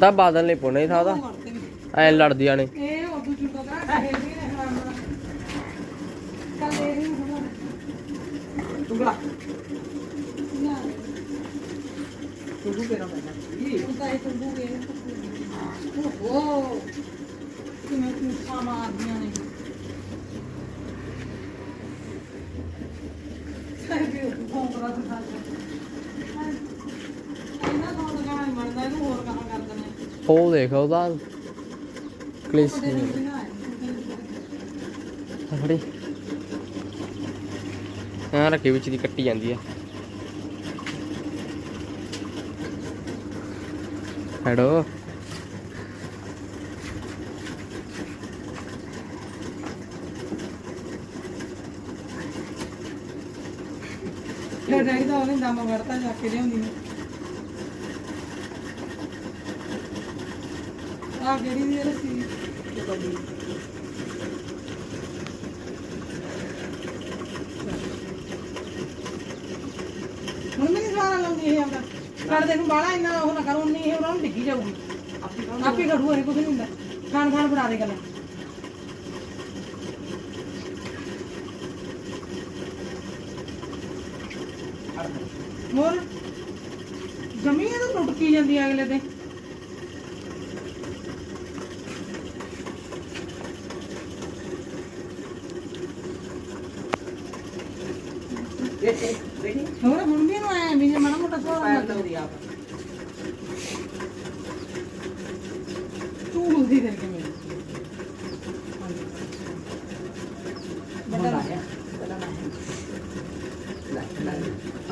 ਤਾਂ ਬਾਦਲ ਨੇ ਪੁਣੇ ਥਾ ਉਹਦਾ। ਐ ਲੜਦੀਆਂ ਨੇ। ਇਹ ਉਦੋਂ ਨੇ ਹਰਾਮ ਨਾਲ ਇਹ ਨਹੀਂ ਨਾ। ਉਹ ਤਾਂ ਇਹ ਓਹੋ। ਕਿਵੇਂ ਕੁੱਖਾ ਮਾਰਦੀਆਂ ਨੇ। ਸਾਬੀ ਉਹ ਭੌਂਕਦਾ ਦਿਖਾ ਇਹਨਾਂ ਤੋਂ ਤਾਂ ਕਹਾਂ ਮੰਨਦਾ ਇਹਨੂੰ ਹੋਰ ਕਹਾਂ ਕਰ ਦਿੰਦੇ ਉਹ ਦੇਖ ਉਹਦਾ ਕਲਿਸ ਫੜੀ ਹਾਂ ਰੱਖੀ ਵਿੱਚ ਦੀ ਕੱਟੀ ਜਾਂਦੀ ਆ ਹੈਡੋ ਫਿਰ ਡੈਡੀ ਦਾ ਉਹਨੇ ਦਮ ਵੜਤਾ ਜਾ ਕੇ ਲਿਆਉਂਦੀ ਨੇ ਆ ਕਿਹੜੀ ਦੀ ਰੱਸੀ? ਹੁਣ ਮੈਨੂੰ ਸਾਰਾ ਲਾਉਂਦੀ ਇਹ ਆਉਂਦਾ ਕਰ ਦੇ ਨੂੰ ਬਾਲਾ ਇੰਨਾ ਉਹ ਨਾ ਕਰ, ਉਨੀ ਇਹ ਉਹਨਾਂ ਨੂੰ ਡਿੱਗੀ ਜਾਊਗੀ। ਆਪੇ ਘੜੂ ਇਹ ਕੁਝ ਨਹੀਂ ਹੁੰਦਾ। ਖਾਣ ਖਾਣ ਬਣਾ ਦੇ ਗੱਲਾਂ। ਹੋਰ? ਜਮੀ ਇਹ ਤਾਂ ਟੁੱਟਕੀ ਜਾਂਦੀ ਅਗਲੇ ਤੇ ਹੋਰ ਹੁਣ ਵੀ ਇਹਨੂੰ ਆਇਆ ਵੀ ਜੇ ਮਾੜਾ ਮੋਟਾ ਪੈਰ ਲੱਗਦਾ ਆਪ। ਤੂੰ ਹੁੰਦੀ ਦੇ ਕੇ ਮੈਨੂੰ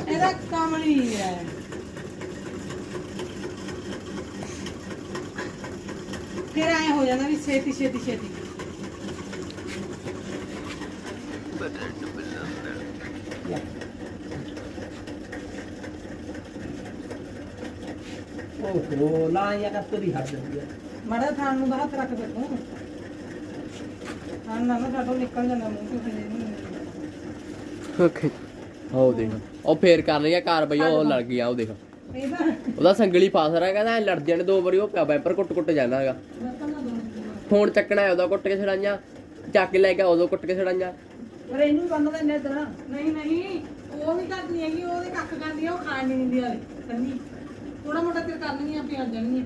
ਇਹਦਾ ਕਮਲੀ ਹੈ। ਫਿਰ ਐ ਹੋ ਜਾਂਦਾ ਵੀ ਛੇਤੀ ਛੇਤੀ ਛੇਤੀ। ਓਹੋ ਲਾ ਜਾਂ ਕਰ ਤੁਰੀ ਹੱਥ ਜਾਂਦੀ ਹੈ? ਮਾੜਾ ਥਾਣ ਨੂੰ ਤਾਂ ਹੱਥ ਰੱਖ ਦੇ ਤੂੰ। ਥਾਣ ਨਾ ਨਾ ਸਾਡੋਂ ਨਿਕਲ ਜਾਂਦਾ ਮੂੰਹ ਤੋਂ ਫਿਰ ਇਹਨੂੰ। ਓਕੇ। ਉਹ ਦੇਖ। ਉਹ ਫੇਰ ਕਰ ਰਹੀ ਆ ਕਾਰਵਾਈ ਉਹ ਲੜ ਗਈ ਆ ਉਹ ਦੇਖ। ਇਹਦਾ ਉਹਦਾ ਸੰਗਲੀ ਫਸ ਰਿਹਾ ਕਹਿੰਦਾ ਐਂ ਲੜਦੀਆਂ ਨੇ ਦੋ ਵਾਰੀ ਉਹ ਪਿਆ ਵੈਪਰ ਕੁੱਟ ਕੁੱਟ ਜਾਂਦਾ ਹੈਗਾ। ਫੋਨ ਚੱਕਣਾ ਹੈ ਉਹਦਾ ਕੁੱਟ ਕੇ ਛੜਾਈਆਂ। ਚੱਕ ਕੇ ਲੈ ਕੇ ਉਦੋਂ ਕੁੱਟ ਕੇ ਛੜਾਈਆਂ। ਪਰ ਇਹਨੂੰ ਬੰਦ ਲੈਣੇ ਤੇਰਾ ਨਹੀਂ ਨਹੀਂ ਉਹ ਵੀ ਨਹੀਂ ਹੈਗੀ ਉਹਦੇ ਕੱਖ ਕਰਦੀ ਆ ਉਹ ਖਾਣ ਨਹੀਂ ਦਿੰਦੀ ਵਾਲੀ ਸੰਨੀ। ਥੋੜਾ ਮੋਟਾ ਤੇ ਕਰਨੀਆਂ ਪਿਆ ਜਾਣਗੀਆਂ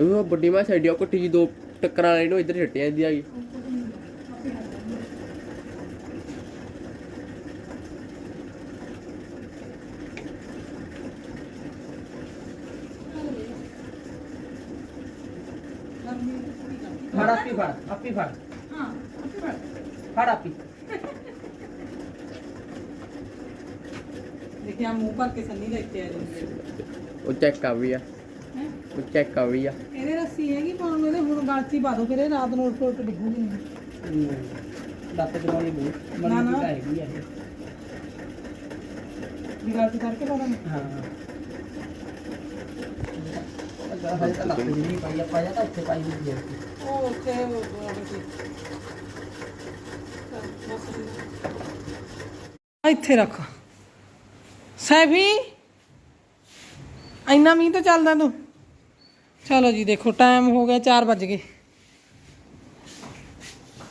ਉਹ ਵੱਡੀ ਮੈਂ ਸਾਈਡਿਓ ਕੁੱਟੀ ਜੀ ਦੋ ਟੱਕਰਾਂ ਵਾਲੀ ਨੂੰ ਇੱਧਰ ਛੱਟ ਜਾਂਦੀ ਹੈਗੀ ਫੜ ਆਪੀ ਫੜ ਆਪੀ ਫੜ। ਹਾਂ ਆਪੇ ਫੜ ਆਪੀ। ਦੇਖਿਆ ਮੂੰਹ ਭਰ ਕੇ ਸੰਨੀ ਲੈ ਕੇ ਆ ਜਾਂਦੀ ਹੈ ਉਹ ਚੈੱਕ ਕਰ ਵੀ ਆ ਹੈਂ? ਉਹ ਚੈੱਕ ਕਰ ਵੀ ਆ ਇਹਦੇ ਰੱਸੀ ਹੈਗੀ ਪਾਉਣ ਨੂੰ ਇਹਦੇ ਹੁਣ ਗਲ 'ਚ ਹੀ ਪਾ ਦੋ ਫਿਰ ਇਹ ਰਾਤ ਨੂੰ ਉੱਠ ਉੱਠ ਡਿੱਗੂਗੀ ਨਹੀਂ ਲੱਤ ਕਰਾਉਣੀ ਬੂ ਨਾ, ਮਨ ਨਾ। ਦੀ ਹੈਗੀ ਆ ਇਹ ਵੀ ਗਲ 'ਚ ਕਰਕੇ ਪਾ ਦਾਂ ਹਾਂ ਅਗਰ ਹਜੇ ਤਾਂ ਲੱਤ ਜੀ ਨਹੀਂ ਪਾਈ ਆਪਾਂ ਜਾਂ ਤਾਂ ਉੱਥੇ ਪਾਈ ਹੋਈ ਹੈ ਉਹ ਉੱਥੇ ਉਹ ਇੱਥੇ ਰੱਖ ਸੈਫੀ ਇੰਨਾ ਮੀਂਹ ਤਾਂ ਚੱਲਦਾ ਤੂੰ। ਚਲੋ ਜੀ, ਦੇਖੋ ਟਾਈਮ ਹੋ ਗਿਆ 4 ਵੱਜ ਗਏ।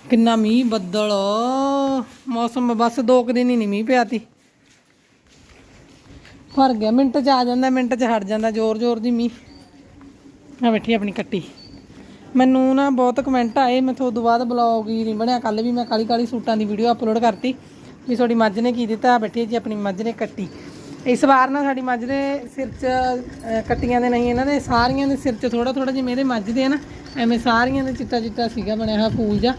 ਕਿੰਨਾ ਮੀਂਹ ਬੱਦਲ, ਮੌਸਮ ਬਸ ਦੋ ਕੁ ਦਿਨ ਹੀ ਨਹੀਂ ਮੀਂਹ ਪਿਆ ਤੀ। ਭਰ ਗਿਆ, ਮਿੰਟ ਚ ਆ ਜਾਂਦਾ, ਮਿੰਟ ਚ ਹਟ ਜਾਂਦਾ ਜ਼ੋਰ ਜ਼ੋਰ ਦੀ ਮੀਂਹ। ਆ ਬੈਠੀ ਆਪਣੀ ਕੱਟੀ। ਮੈਨੂੰ ਨਾ ਬਹੁਤ ਕਮੈਂਟ ਆਏ, ਮੈਂ ਤੋਂ ਬਾਅਦ ਬਲੌਗ ਹੀ ਨਹੀਂ ਬਣਿਆ ਕੱਲ ਵੀ ਮੈਂ ਕਾਲੀ ਕਾਲੀ ਸੂਟਾਂ ਦੀ ਵੀਡੀਓ ਅਪਲੋਡ ਕਰਤੀ, ਵੀ ਤੁਹਾਡੀ ਮੱਝ ਨੇ ਕੀ ਦਿੱਤਾ ਆਹ ਬੈਠੀ ਜੀ ਆਪਣੀ ਮੱਝ ਨੇ ਕੱਟੀ। ਇਸ ਵਾਰ ਨਾ ਸਾਡੀ ਮੱਝ ਦੇ ਸਿਰ 'ਚ ਕੱਟੀਆਂ ਦੇ ਨਹੀਂ, ਇਹਨਾਂ ਦੇ ਸਾਰੀਆਂ ਦੇ ਸਿਰ 'ਚ ਥੋੜਾ ਥੋੜਾ ਜਿਹਾ ਮੇਰੇ ਮੱਝ ਦੇ ਆ ਨਾ, ਐਵੇਂ ਸਾਰੀਆਂ ਦੇ ਚਿੱਟਾ ਚਿੱਟਾ ਸੀਗਾ ਬਣਿਆ ਹੋਇਆ ਫੂਲ ਜਾ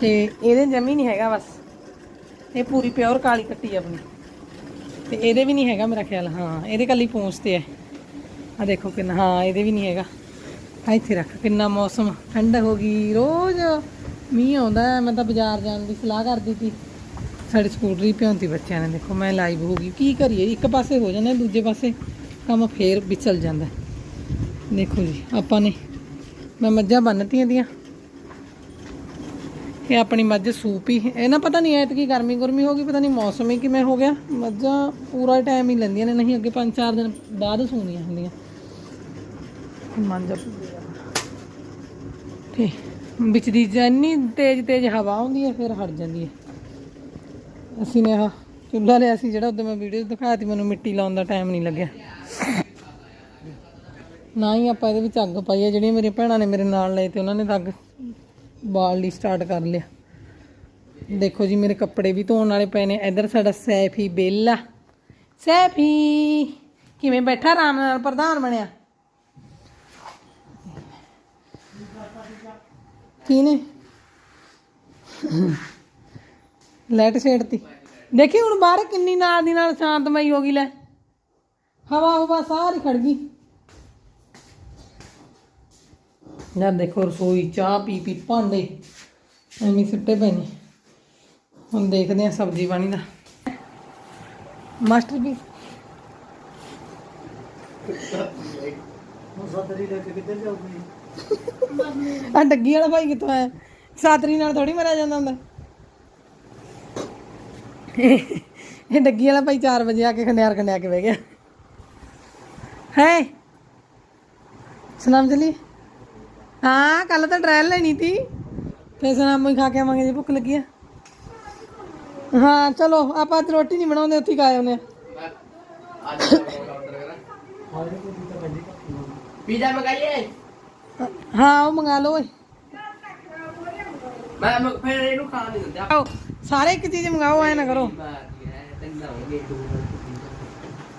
ਤੇ ਇਹਦੇ ਜਮੀ ਨਹੀਂ ਹੈਗਾ ਬਸ। ਇਹ ਪੂਰੀ ਪਿਓਰ ਕਾਲੀ ਕੱਟੀ ਆ ਆਪਣੀ। ਤੇ ਇਹਦੇ ਵੀ ਨਹੀਂ ਹੈਗਾ ਮੇਰਾ ਖਿਆਲ, ਹਾਂ, ਇਹਦੇ ਕੱਲੀ ਪੂੰਛ ਤੇ ਹੈ। ਆ ਦੇਖੋ ਕਿੰਨਾ, ਹਾਂ, ਇਹਦੇ ਵੀ ਨਹੀਂ ਹੈਗਾ। ਆ ਇੱਥੇ ਰੱਖ, ਕਿੰਨਾ ਮੌਸਮ ਠੰਡ ਹੋ ਗਈ। ਰੋਜ਼ ਮੀਂਹ ਆਉਂਦਾ ਮੈਂ ਤਾਂ ਬਾਜ਼ਾਰ ਜਾਣ ਦੀ ਸਲਾਹ ਕਰਦੀ ਸੀ। ਸਾਡੇ ਸਕੂਟਰੀ ਪਿਉਂਤੀ ਬੱਚਿਆਂ ਨੇ ਦੇਖੋ, ਮੈਂ ਲਾਈਵ ਹੋ ਗਈ। ਕੀ ਕਰੀਏ? ਇੱਕ ਪਾਸੇ ਹੋ ਜਾਂਦਾ, ਦੂਜੇ ਪਾਸੇ ਕੰਮ ਫੇਰ ਵਿਚਲ ਜਾਂਦਾ। ਦੇਖੋ ਜੀ, ਆਪਾਂ ਨੇ ਮੈਂ ਮੱਝਾਂ ਬੰਨਤੀਆਂ ਦੀਆਂ। ਇਹ ਆਪਣੀ ਮੱਝ ਸੂਪ ਹੀ, ਇਹ ਨਾ ਪਤਾ ਨਹੀਂ ਐਤਕੀ ਗਰਮੀ ਗੁਰਮੀ ਹੋ ਗਈ, ਪਤਾ ਨਹੀਂ ਮੌਸਮ ਹੀ ਕਿਵੇਂ ਹੋ ਗਿਆ। ਮੱਝਾਂ ਪੂਰਾ ਟਾਈਮ ਹੀ ਲੈਂਦੀਆਂ ਨੇ, ਨਹੀਂ ਅੱਗੇ 5-4 ਦਿਨ ਬਾਅਦ ਸੂਣੀਆਂ ਹੁੰਦੀਆਂ। ਮੰਜਾ ਤੇ ਵਿੱਚ ਦੀ ਜੰਨੀ ਤੇਜ਼ ਤੇਜ਼ ਹਵਾ ਆਉਂਦੀ ਹੈ, ਫਿਰ ਹਟ ਜਾਂਦੀ ਹੈ। ਅਸੀਂ ਨੇ ਆਹ ਚੁੱਲ੍ਹਾ ਲਿਆ ਸੀ ਜਿਹੜਾ ਉਦੋਂ ਮੈਂ ਵੀਡੀਓ ਦਿਖਾਇਆ ਮੈਨੂੰ ਮਿੱਟੀ ਲਾਉਣ ਦਾ ਟਾਈਮ ਨਹੀਂ ਲੱਗਿਆ। ਨਾ ਹੀ ਆਪਾਂ ਇਹਦੇ ਵਿੱਚ ਅੱਗ ਪਾਈ ਹੈ, ਜਿਹੜੀਆਂ ਮੇਰੀਆਂ ਭੈਣਾਂ ਨੇ ਮੇਰੇ ਨਾਲ ਲਏ ਤੇ ਉਹਨਾਂ ਨੇ ਤਾਂ ਅੱਗ ਬਾਲ ਲਈ ਸਟਾਰਟ ਕਰ ਲਿਆ। ਦੇਖੋ ਜੀ, ਮੇਰੇ ਕੱਪੜੇ ਵੀ ਧੋਣ ਵਾਲੇ ਪਏ ਨੇ। ਇੱਧਰ ਸਾਡਾ ਸੈਫੀ ਬੇਲਾ ਸੈਫੀ, ਕਿਵੇਂ ਬੈਠਾ ਆਰਾਮ ਨਾਲ, ਪ੍ਰਧਾਨ ਬਣਿਆ? ਕੀ ਨੇ? ਲਾਈਟ ਛੇੜਤੀ। ਦੇਖੀ ਹੁਣ ਬਾਹਰ ਕਿੰਨੀ ਨਾਲ ਦੀ ਨਾਲ ਸ਼ਾਂਤਮਈ ਹੋ ਗਈ ਲੈ। ਹਵਾ ਹਵਾ ਸਾਰੀ ਖੜ ਗਈ। ਯਾਰ ਦੇਖੋ ਰਸੋਈ ਚਾਹ ਪੀ ਪੀ ਭਾਂਡੇ। ਐਵੇਂ ਸਿੱਟੇ ਪਏ ਨੇ। ਹੁਣ ਦੇਖਦੇ ਆ ਸਬਜ਼ੀ ਪਾਣੀ ਦਾ। ਮਾਸਟਰਪੀਸ ਆ ਡੱਗੀ ਵਾਲਾ ਭਾਈ ਕਿੱਥੋਂ ਆਇਆ? ਸਾਤਰੀ ਨਾਲ ਥੋੜੀ ਮਰਿਆ ਜਾਂਦਾ ਹੁੰਦਾ। ਇਹ ਡੱਗੀ ਵਾਲਾ ਭਾਈ 4 ਵਜੇ ਆ ਕੇ ਖੰਡਿਆਰ ਖੰਡਿਆ ਕੇ ਬਹਿ ਗਿਆ। ਹੈ? ਸੁਨਾਮ ਚਲੀ? ਹਾਂ ਕੱਲ ਤਾਂ ਟ੍ਰਾਇਲ ਲੈਣੀ ਤੀ। ਫੇਰ ਸੁਨਾਮ ਹੀ ਖਾ ਕੇ ਆਵਾਂਗੇ ਜੇ ਭੁੱਖ ਲੱਗੀ ਆ। ਹਾਂ ਚਲੋ ਆਪਾਂ ਅੱਜ ਰੋਟੀ ਨਹੀਂ ਬਣਾਉਂਦੇ ਉੱਥੇ ਖਾਏ ਪੀਜ਼ਾ ਮੰਗਾਈਏ? ਹਾਂ ਉਹ ਮੰਗਾ ਲਓ ਓਏ। ਮੈਂ ਫਿਰ ਇਹਨੂੰ ਖਾਣ ਨਹੀਂ ਦਿੰਦਾ। ਸਾਰੇ ਇੱਕ ਚੀਜ਼ ਮੰਗਾਓ ਐ ਨਾ ਕਰੋ। ਦੋ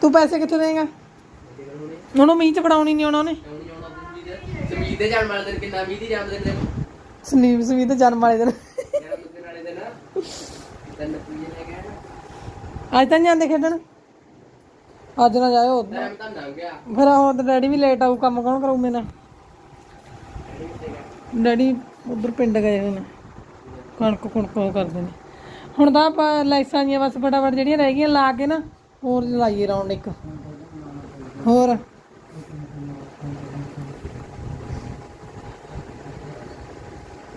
ਤੂੰ ਪੈਸੇ ਕਿੱਥੋਂ ਦੇਂਗਾ ਉਹਨੂੰ ਮੀਂਹ ਚ ਫੜਾਉਣੀ ਨਹੀਂ ਆਉਣਾ ਉਹਨੇ। ਸਮੀਤ ਦੇ ਜਨਮ ਵਾਲੇ ਦਿਨ ਕਿੰਨਾ 20 ਦੀ ਜਨਮ ਦਿਨ? ਦੇ ਸੰਦੀਪ ਸਮੀਤ ਦਿਨ। ਜਨਮ ਵਾਲੇ ਦਿਨ ਅੱਜ ਤਾਂ ਨੀ ਜਾਂਦੇ ਖੇਡਣ। ਅੱਜ ਨਾ ਜਾਇਓ ਟਾਈਮ ਤਾਂ ਲੰਘ ਗਿਆ। ਫਿਰ ਉਹ ਤੇ ਡੈਡੀ ਵੀ ਲੇਟ ਆਊ ਕੰਮ ਕੌਣ ਕਰੂ ਮੇਰੇ ਡੈਡੀ ਉਧਰ ਪਿੰਡ ਗਏ ਹੋਏ ਨੇ। ਕਣਕ ਕੁਣਕ ਉਹ ਕਰਦੇ ਨੇ। ਹੁਣ ਤਾਂ ਆਪਾਂ ਲਾਈਸਾਂ ਜੀਆਂ ਬਸ ਫਟਾਫਟ ਜਿਹੜੀਆਂ ਰਹਿ ਗਈਆਂ ਲਾ ਕੇ ਨਾ, ਹੋਰ ਲਾਈਏ ਰਾਉਂਡ ਇੱਕ। ਹੋਰ।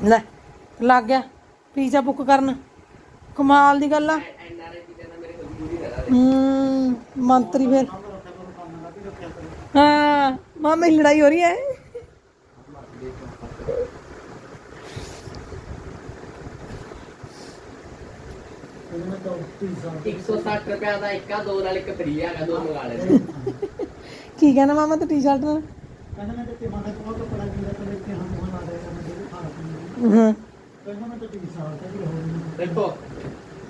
ਲੈ, ਲੱਗ ਗਿਆ। ਪੀਜ਼ਾ ਬੁੱਕ ਕਰਨ। ਕਮਾਲ ਦੀ ਗੱਲ ਆ। ਐਨਆਰਆਈ ਹੂੰ, ਮੰਤਰੀ ਫਿਰ। ਹਾਂ, ਮਾਮੇ ਦੀ ਲੜਾਈ ਹੋ ਰਹੀ ਹੈ। 160 ਰੁਪਏ ਦਾ ਇੱਕ ਆ ਦੋ ਨਾਲ ਇੱਕ ਫ੍ਰੀ ਹੈਗਾ ਦੋ ਮੰਗਾ ਲੈ ਕੀ ਕਹਿਣਾ ਮਾਮਾ ਤੇ ਟੀ-ਸ਼ਰਟ ਨਾਲ? ਕਹਿੰਦਾ ਮੈਂ ਤੇ ਤੇ ਮਾਂ ਦਾ ਕੋਈ ਕਪੜਾ ਜਿੰਦਾ ਤੇ ਤੇ ਹਾਂ ਮੋਹਨ ਆ ਰਿਹਾ ਮੈਂ ਦੇ ਖਾਣਾ ਪੀਣਾ ਹਾਂ। ਕਹਿੰਦਾ ਮੈਂ ਤਾਂ ਟੀ ਸਾਲ ਤੇ ਵੀ ਹੋ ਨਹੀਂ ਦੇਖੋ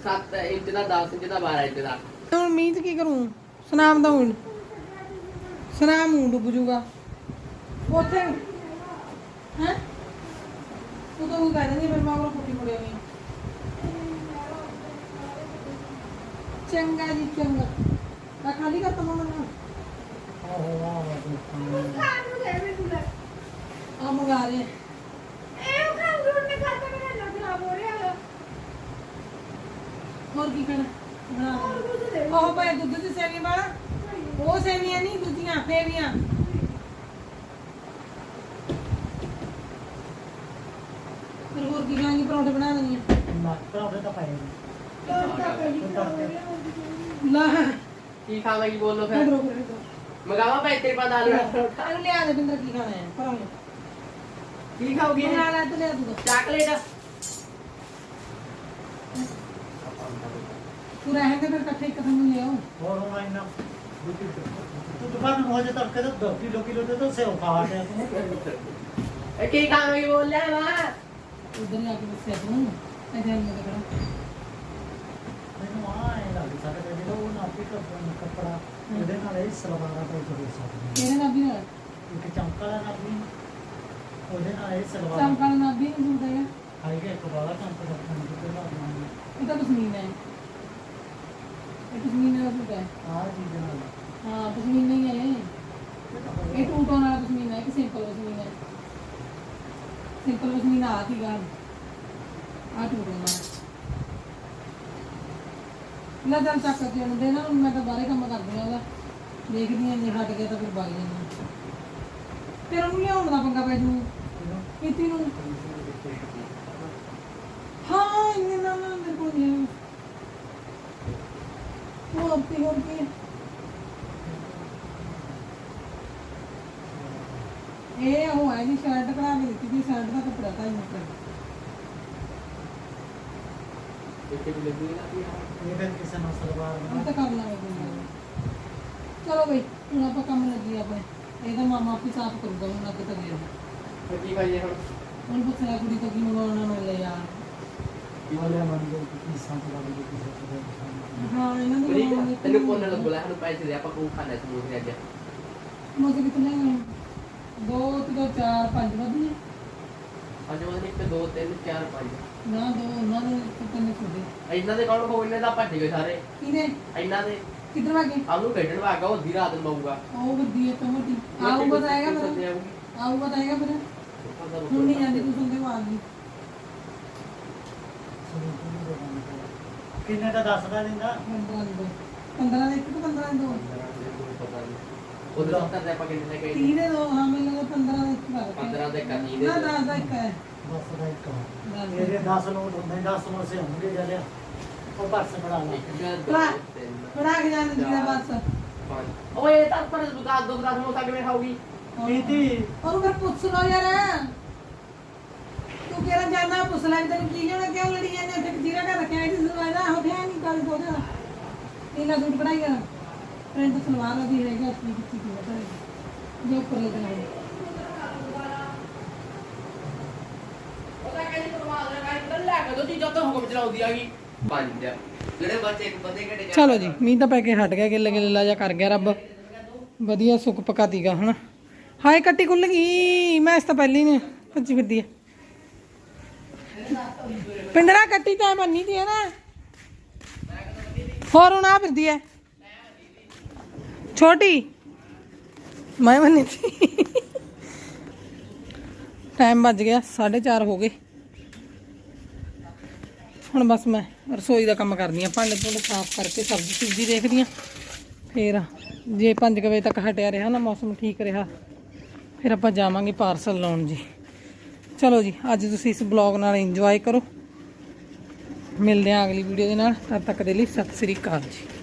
7 ਇੰਚ ਦਾ 10 ਇੰਚ ਦਾ 12 ਇੰਚ ਦਾ। ਹੁਣ ਮੀਂਹ ਚ ਕੀ ਕਰੂੰ? ਸਨਾਮ ਦਾ ਹੁਣ ਸਨਾਮ ਹੁਣ ਡੁੱਬ ਜੂਗਾ ਉੱਥੇ। ਹੈ? ਤੂੰ ਤਾਂ ਉਹ ਕਹਿ ਦਿੰਦੀ ਮੇਰੇ ਮਾਂ ਕੋਲ ਕੁੱਟੀ ਮੁੜਿਆ ਹੋਈ ਚੰਗਾ ਜੀ ਚੰਗਾ। ਤਾਂ ਖਾਲੀ ਕਰ ਤਮਾ ਮਨਾ ਆਹੋ ਆਹ ਆ ਮੰਗਾ ਰਹੇ ਹੋਰ ਕੀ ਖਾਣਾ? ਬਣਾ ਦੇ ਉਹ ਭਾਈ ਦੁੱਧ ਦੀ ਸੇਵੀ ਵਾਲਾ। ਉਹ ਸੇਵੀਆਂ ਨਹੀਂ ਦੂਜੀਆਂ ਫੇਵੀਆਂ ਫਿਰ ਹੋਰ ਕੀ ਖਾਣਗੇ ਪਰੌਂਠੇ ਬਣਾ ਦੇਣੀ ਨਾ ਤਾਂ ਤਾਂ ਪਾਏ ਲਾ ਕੀ ਖਾਵੇਂਗੀ ਬੋਲੋ ਰੁਕ ਫਿਰ ਰੁਕ ਰੁਕ ਮਗਾਵਾ ਭਾਈ ਤੇਰੇ ਪਾਸ ਆਲੂ ਪਰੌਂਠਾ। ਅਰੇ ਲਿਆ ਦੇ ਬਿੰਦਰ ਕੀ ਖਾਣਾ ਹੈ ਪਰੌਂਠੇ ਕੀ ਖਾਓਗੀ ਬਣਾ ਲੈ ਤੇ ਲਿਆ ਦੂਗਾ ਚਾਕਲੇਟ ਤੂੰ ਰਹਿਣ ਦੇ ਫਿਰ ਇਕੱਠੇ ਇੱਕ ਤੁਹਾਨੂੰ ਲਿਆਓ ਹੋਰ ਹੁਣ ਇੰਨਾ ਤੂੰ ਦੁਕਾਨ ਨੂੰ ਹੋ ਜਾ ਤੱਕ ਤੇ 2 ਕਿਲੋ ਕਿਲੋ ਤੇ ਤਾਂ ਸੇਵ ਖਾ ਰਿਹਾ ਤੂੰ ਇਹ ਕੀ ਖਾਵੇਂਗੀ ਬੋਲ ਲੈ ਵਾ ਉਧਰ ਜਾ ਕੇ ਦੱਸਿਆ ਤੂੰ ਇਹਦੇ ਨਾਲ ਮੇਰੇ ਕੋਲ ਮੈਨੂੰ ਆਏ ਲੱਗ ਸਕਦਾ ਜਿਹੜਾ ਉਹ ਨਾ ਆਪੇ ਕੱਪੜਾ ਉਹਦੇ ਨਾਲ ਇਹ ਸਲਵਾਰਾਂ ਤੋਂ ਜੁੜ ਸਕਦਾ ਕਿਹੜੇ ਨਾਲ ਵੀ ਨਾਲ ਇੱਕ ਚਮਕਾ ਦਾ ਨਾ ਵੀ ਉਹਦੇ ਨਾਲ ਇਹ ਸਲਵਾਰ ਚਮਕਾ ਨਾਲ ਵੀ ਨਹੀਂ ਜੁੜਦਾ ਹੈਗਾ। ਆਏਗਾ ਇੱਕ ਬਾਲਾ ਚਮਕਾ ਦਾ ਖਾਣ ਦੇ ਨਾਲ ਇਹ ਤਾਂ ਪਸ਼ਮੀਨਾ ਹੈ। ਇਹ ਪਸ਼ਮੀਨਾ ਦਾ ਸੂਟ ਹੈ। ਆਹ ਚੀਜ਼ ਨਾਲ। ਹਾਂ ਪਸ਼ਮੀਨਾ ਹੀ ਹੈ। ਇਹ ਟੂਟੋਂ ਨਾਲ ਪਸ਼ਮੀਨਾ ਹੈ ਕਿ ਸਿੰਪਲ ਪਸ਼ਮੀਨਾ ਹੈ। ਸਿੰਪਲ ਪਸ਼ਮੀਨਾ ਆ ਆ ਟੂਟੋਂ ਨਾਲ ਲੈ ਚੱਲ ਚੱਕ ਕੇ ਉਹਨੂੰ ਦੇ ਨਾ, ਹੁਣ ਮੈਂ ਤਾਂ ਬਾਹਰੇ ਕੰਮ ਕਰਦੀ ਆ ਉਹਦਾ। ਦੇਖਦੀ ਆ, ਜੇ ਹਟ ਗਿਆ ਤਾਂ ਫਿਰ ਵਗ ਜਾਂਦੀ ਫਿਰ ਉਹਨੂੰ ਲਿਆਉਣ ਦਾ ਪੰਗਾ ਪੈ ਜੂ। ਕੀਤੀ ਨੂੰ। ਹਾਂ, ਇੰਨੇ ਨਾ ਨਾ ਮੇਰੇ ਕੋਲ ਨਹੀਂ ਹੈ। ਉਹ ਆਪੀ ਹੋਰ ਕੀ ਹੈ? ਇਹ ਉਹ ਹੈ ਜੀ ਸ਼ਰਟ ਕਢਾ ਕੇ ਦਿੱਤੀ ਸੀ ਸ਼ਰਟ ਦਾ ਕੱਪੜਾ ਤਾਂ ਮੀਟਰ ਇੱਥੇ ਵੀ ਲੱਗੂਗੀ ਨਾ ਵੀ। ਇਹ ਫਿਰ ਕਿਸੇ ਨੂੰ ਸਲਵਾਰ ਉਹ ਬਣਾ ਤਾਂ ਕਰ ਲਾਂਗੇ ਕੋਈ ਗੱਲ ਨੀ। ਚਲੋ ਬਈ ਹੁਣ ਆਪਾਂ ਕੰਮ ਲੱਗੀ ਆਪਣੇ। ਇਹਦਾ ਮਾਮਾ ਆਪੀ ਸਾਫ਼ ਕਰੂਗਾ ਹੁਣ ਅੱਗੇ ਤੱਕ ਗਿਆ ਫਿਰ ਕੀ ਕਰੀਏ ਹੁਣ? ਹੁਣ ਪੁੱਛ ਲੈ ਕੁੜੀ ਤੋਂ ਕੀ ਮੰਗਵਾਉਣਾ ਮੈਂ ਲੈ ਯਾਰ। ਵਾਲਿਆ ਮੰਨ ਲਓ ਕਿ ਕੀ ਸੰਤ ਲੱਗ ਗਈ ਕਿਸੇ ਤੋਂ ਹਾਂ ਇਹਨਾਂ ਦੇ ਠੀਕ ਆ ਤੈਨੂੰ ਪੁੰਨ ਲੱਗੂ ਲੈ ਸਾਨੂੰ ਪੈਸੇ ਦੇ ਆਪਾਂ ਕੋ ਖਾਣਾ ਸਮੂਹ ਅੱਜ। ਮੋਸੇ ਕਿਤਨੇ ਨੇ ਦੋ ਤੇ ਦੋ ਚਾਰ ਪੰਜ ਵਧੀ ਅੱਜ ਉਹ ਇੱਕ ਦੋ ਤਿੰਨ ਚਾਰ ਪੰਜ। ਨਾ ਦੋ ਉਹਨਾਂ ਦੇ ਕੁੱਤੇ ਨੇ ਖੋਦੇ ਇਹਨਾਂ ਦੇ ਕੌਣ ਖੋਲਨੇ ਤਾਂ ਭੱਜ ਗਏ ਸਾਰੇ। ਕਿਨੇ ਇਹਨਾਂ ਦੇ। ਕਿੱਧਰ ਵਾਗੇ ਆਲੂ ਖੇਡਣ ਵਾਗਾ ਉਹ ਦੀ ਰਾਤ ਨੂੰ ਆਊਗਾ। ਉਹ ਬੁੱਧੀ ਹੈ ਤੋਂ ਬੁੱਧੀ ਆਊਗਾ ਤਾਂ ਆਏਗਾ ਫਿਰ। ਆਊਗਾ? ਤਾਂ ਆਏਗਾ ਫਿਰ। ਹੁਣ ਨਹੀਂ ਜਾਂਦੀ ਤੂੰ ਸੁਣਦੇ ਆ ਗਈ। ਕਿੰਨੇ ਦਾ ਦੱਸਦਾ ਦਿੰਦਾ? 15 ਦੇ 15 ਦੇ 1 ਤੋਂ 15 ਦੇ 2 ਉਧਰ ਤਾਂ ਆਪਾਂ ਕਿੰਨੇ ਦੇ ਕਹੀ 30 ਦੇ ਦੋ ਹਾਂ ਮੈਨੂੰ ਲੱਗਦਾ 15 ਦੇ ਇੱਕ ਬਾਅਦ 15 ਦੇ ਕਾ 30 ਦੇ ਨਾ 10 ਦਾ ਇੱਕ ਹੈ ਬਸ ਦਾ ਇੱਕ ਹੈ ਮੇਰੇ 10 ਨੋਟ ਹੁੰਦੇ 10 ਨੋਟ ਸੇ ਹੁੰਦੇ ਜਲਿਆ ਉਹ ਪਰਸ ਫੜਾ ਲੈ। ਫੜਾ ਕੇ ਜਾਣ ਦੀ ਬਸ। ਓਏ ਤਾਂ ਪਰ ਦੁਕਾਨ ਦੋ ਦੁਕਾਨ ਮੋਟਾ ਕਿਵੇਂ ਖਾਊਗੀ? ਦੀਦੀ ਉਹਨੂੰ ਫਿਰ ਪੁੱਛ ਲੋ ਯਾਰ। ਤੂੰ ਕਿਹੜਾ ਜਾਣਾ ਪੁੱਛ ਲੈ ਤੈਨੂੰ ਕੀ ਹੋਣਾ ਕਿਉਂ ਲੜੀ ਜਾਂਦੇ ਫਿਰ ਜੀਰਾ ਘਰ ਰੱਖਿਆ ਇਸ ਨੂੰ ਇਹਦਾ ਹੋ ਗਿਆ ਨਹੀਂ ਗੱਲ ਬੋਲਦਾ ਇਹਨਾਂ ਸੂਟ ਬਣਾਈਆ ਆ ਪ੍ਰਿੰਟ ਸਲਵਾਰ ਉਹਦੀ ਹੈਗਾ ਅਸਲੀ ਕਿੱਥੇ ਕੀ ਪਤਾ ਹੈ ਜੋ ਉੱਪਰ ਲੱਗਣਾ ਹੈ ਉਹਦਾ ਕਹਿੰਦੀ ਪਰਵਾਹ ਨਾ ਕਰ ਇੱਧਰ ਲੈ ਕੇ ਦੋ ਚੀਜ਼ਾਂ ਤੋਂ ਹੁਕਮ ਚਲਾਉਂਦੀ ਆਗੀ ਪੰਜ ਜਿਹੜੇ ਬੱਚੇ ਇੱਕ ਬੰਦੇ ਘਟੇ ਚਲੋ ਜੀ ਮੀਂਹ ਤਾਂ ਪੈ ਕੇ ਹਟ ਗਿਆ ਗਿੱਲੇ ਗਿੱਲਾ ਜਾ ਕਰ ਗਿਆ ਰੱਬ। ਵਧੀਆ ਸੁੱਕ ਪਕਾ ਦੀਗਾ ਹਨਾ। ਹਾਏ ਕੱਟੀ ਖੁੱਲ ਗਈ ਮੈਂ ਇਸ ਤਾਂ ਪਹਿਲੀ ਨੇ ਭੱਜੀ ਫਿਰਦੀ ਹੈ ਪਿੰਡਰਾ ਕੱਟੀ ਤਾਂ ਮੰਨੀ ਦੀ ਹੈ ਨਾ। ਹੋਰ ਹੁਣ ਆ ਫਿਰਦੀ ਹੈ ਛੋਟੀ। ਮੈਂ ਮੰਨੀ ਸੀ। ਟਾਈਮ ਵੱਜ ਗਿਆ 4:30 ਹੋ ਗਏ। ਹੁਣ ਬਸ ਮੈਂ ਰਸੋਈ ਦਾ ਕੰਮ ਕਰਦੀ ਆ ਭਾਂਡੇ ਭੁੰਡੇ ਸਾਫ਼ ਕਰਕੇ ਸਬਜ਼ੀ ਸੁਬਜ਼ੀ ਦੇਖਦੀ ਆ ਫੇਰ ਜੇ 5 ਵਜੇ ਤੱਕ ਹਟਿਆ ਰਿਹਾ ਨਾ ਮੌਸਮ ਠੀਕ ਰਿਹਾ, ਫਿਰ ਆਪਾਂ ਜਾਵਾਂਗੇ ਪਾਰਸਲ ਲਾਉਣ ਜੀ। ਚਲੋ ਜੀ, ਅੱਜ ਤੁਸੀਂ ਇਸ ਬਲੌਗ ਨਾਲ ਇੰਜੋਏ ਕਰੋ। ਮਿਲਦੇ ਹਾਂ ਅਗਲੀ ਵੀਡੀਓ ਦੇ ਨਾਲ। ਤਦ ਤੱਕ ਦੇ ਲਈ ਸਤਿ ਸ੍ਰੀ ਅਕਾਲ ਜੀ।